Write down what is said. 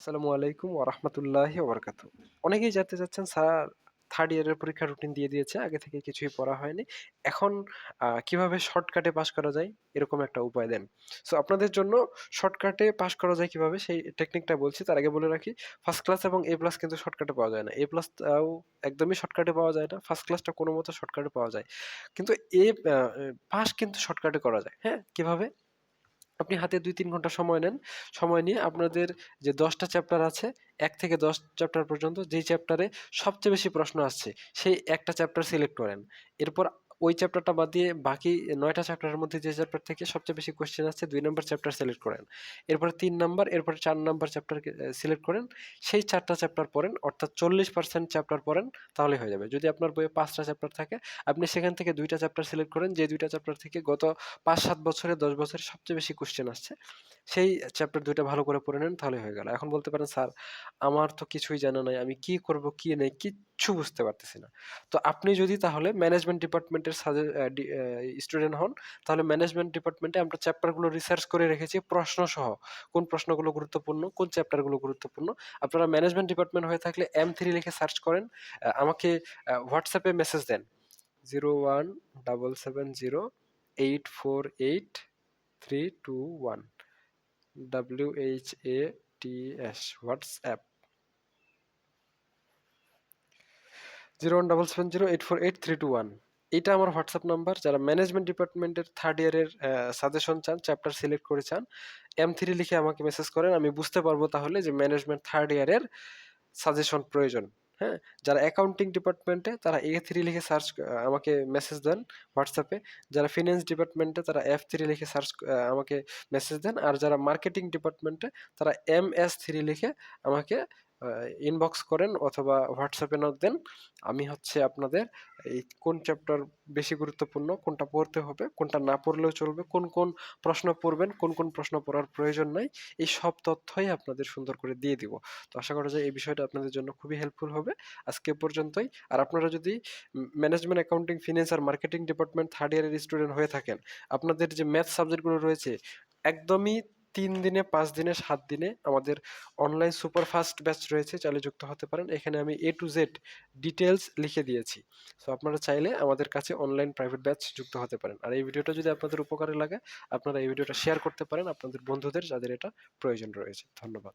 আসসালামু আলাইকুম ওয়া রাহমাতুল্লাহি ওয়া বারাকাতুহু। অনেকেই জানতে চাচ্ছেন, স্যার থার্ড ইয়ারের পরীক্ষার রুটিন দিয়ে দিয়েছে। আগে থেকে কিছুই পড়া হয়নি। এখন কীভাবে শর্টকাটে পাস করা যায় এরকম একটা উপায় দেন। সো আপনাদের জন্য শর্টকাটে পাস করা যায় কীভাবে সেই টেকনিকটা বলছি। তার আগে বলে রাখি ফার্স্ট ক্লাস এবং এ প্লাস কিন্তু শর্টকাটে পাওয়া যায় না। এ প্লাস টাও একদমই শর্টকাটে পাওয়া যায় না। ফার্স্ট ক্লাসটা কোনমতে শর্টকাটে পাওয়া যায়। কিন্তু এ পাস কিন্তু শর্টকাটে করা যায়। হ্যাঁ? কীভাবে? আপনি হাতে ২-৩ ঘণ্টা সময় নেন। সময় নিয়ে আপনাদের যে দশটা চ্যাপ্টার আছে, এক থেকে ১০ চ্যাপ্টার পর্যন্ত যেই চ্যাপ্টারে সবচেয়ে বেশি প্রশ্ন আসছে, সেই একটা চ্যাপ্টার সিলেক্ট করেন। এরপর ওই চ্যাপ্টারটা বাদ দিয়ে বাকি নয়টা চ্যাপ্টারের মধ্যে যে চ্যাপ্টার থেকে সবচেয়ে বেশি কোয়েশ্চেন আসছে, দুই নম্বর চ্যাপ্টার সিলেক্ট করেন। এরপরে তিন নাম্বার এরপরে চার নাম্বার চ্যাপ্টার সিলেক্ট করেন। সেই চারটা চ্যাপ্টার পড়েন, অর্থাৎ ৪০% চ্যাপ্টার পড়েন তাহলে হয়ে যাবে। যদি আপনার বইয়ে পাঁচটা চ্যাপ্টার থাকে, আপনি সেখান থেকে দুইটা চ্যাপ্টার সিলেক্ট করেন, যে দুইটা চ্যাপ্টার থেকে গত ৫-৭ বছরে ১০ বছরে সবচেয়ে বেশি কোয়েশ্চেন আসছে। সেই চ্যাপ্টার দুইটা ভালো করে পড়ে নেন, তাহলেই হয়ে গেল। এখন বলতে পারেন, স্যার, আমার তো কিছুই জানা নাই। আমি কি করব, কি নেই কিচ্ছু বুঝতে পারতেছি না। তো আপনি যদি তাহলে ম্যানেজমেন্ট ডিপার্টমেন্টের স্টুডেন্ট হন তাহলে ম্যানেজমেন্ট ডিপার্টমেন্টে আমরা চ্যাপ্টারগুলো রিসার্চ করে রেখেছি প্রশ্নসহ। কোন প্রশ্নগুলো গুরুত্বপূর্ণ, কোন চ্যাপ্টারগুলো গুরুত্বপূর্ণ। আপনারা ম্যানেজমেন্ট ডিপার্টমেন্ট হয়ে থাকলে এম থ্রি লিখে সার্চ করেন। আমাকে হোয়াটসঅ্যাপে মেসেজ দেন zero one double seven zero eight four eight three two one আ WhatsApp এ মেসেজ দেন। 01770848321 WHATS WhatsApp 01770848321 এইটা আমার হোয়াটসঅ্যাপ নাম্বার। যারা ম্যানেজমেন্ট ডিপার্টমেন্টের থার্ড ইয়ারের সাজেশন চান, চ্যাপ্টার সিলেক্ট করে চান, এম থ্রি লিখে আমাকে মেসেজ করেন। আমি বুঝতে পারব তাহলে যে ম্যানেজমেন্ট থার্ড ইয়ারের সাজেশন প্রয়োজন। হ্যাঁ? যারা অ্যাকাউন্টিং ডিপার্টমেন্টে তারা এ থ্রি লিখে সার্চ আমাকে মেসেজ দেন হোয়াটসঅ্যাপে যারা ফিনান্স ডিপার্টমেন্টে তারা এফ থ্রি লিখে সার্চ আমাকে মেসেজ দেন। আর যারা মার্কেটিং ডিপার্টমেন্টে তারা এম এস থ্রি লিখে আমাকে ইনবক্স করেন অথবা হোয়াটসঅ্যাপে নক দেন। আমি হচ্ছে আপনাদের এই কোন চ্যাপ্টার বেশি গুরুত্বপূর্ণ, কোনটা পড়তে হবে, কোনটা না পড়লেও চলবে, কোন, কোন প্রশ্ন পড়বেন, কোন, কোন প্রশ্ন পড়ার প্রয়োজন নাই, এই সব তথ্যই আপনাদের সুন্দর করে দিয়ে দিব। তো আশা করা যায় এই বিষয়টা আপনাদের জন্য খুবই হেল্পফুল হবে। আজকে পর্যন্তই। আর আপনারা যদি ম্যানেজমেন্ট, অ্যাকাউন্টিং, ফিন্যান্স আর মার্কেটিং ডিপার্টমেন্ট থার্ড ইয়ারের স্টুডেন্ট হয়ে থাকেন, আপনাদের যে ম্যাথ সাবজেক্টগুলো রয়েছে একদমই ৩ দিনে, পাঁচ দিনে, সাত দিনে আমাদের অনলাইন সুপার ফাস্ট ব্যাচ রয়েছে, চাইলে যুক্ত হতে পারেন। এখানে আমি এ টু জেড ডিটেলস লিখে দিয়েছি। সো আপনারা চাইলে আমাদের কাছে অনলাইন প্রাইভেট ব্যাচ যুক্ত হতে পারেন। আর এই ভিডিওটা যদি আপনাদের উপকারে লাগে আপনারা এই ভিডিওটা শেয়ার করতে পারেন আপনাদের বন্ধুদের যাদের এটা প্রয়োজন রয়েছে। ধন্যবাদ।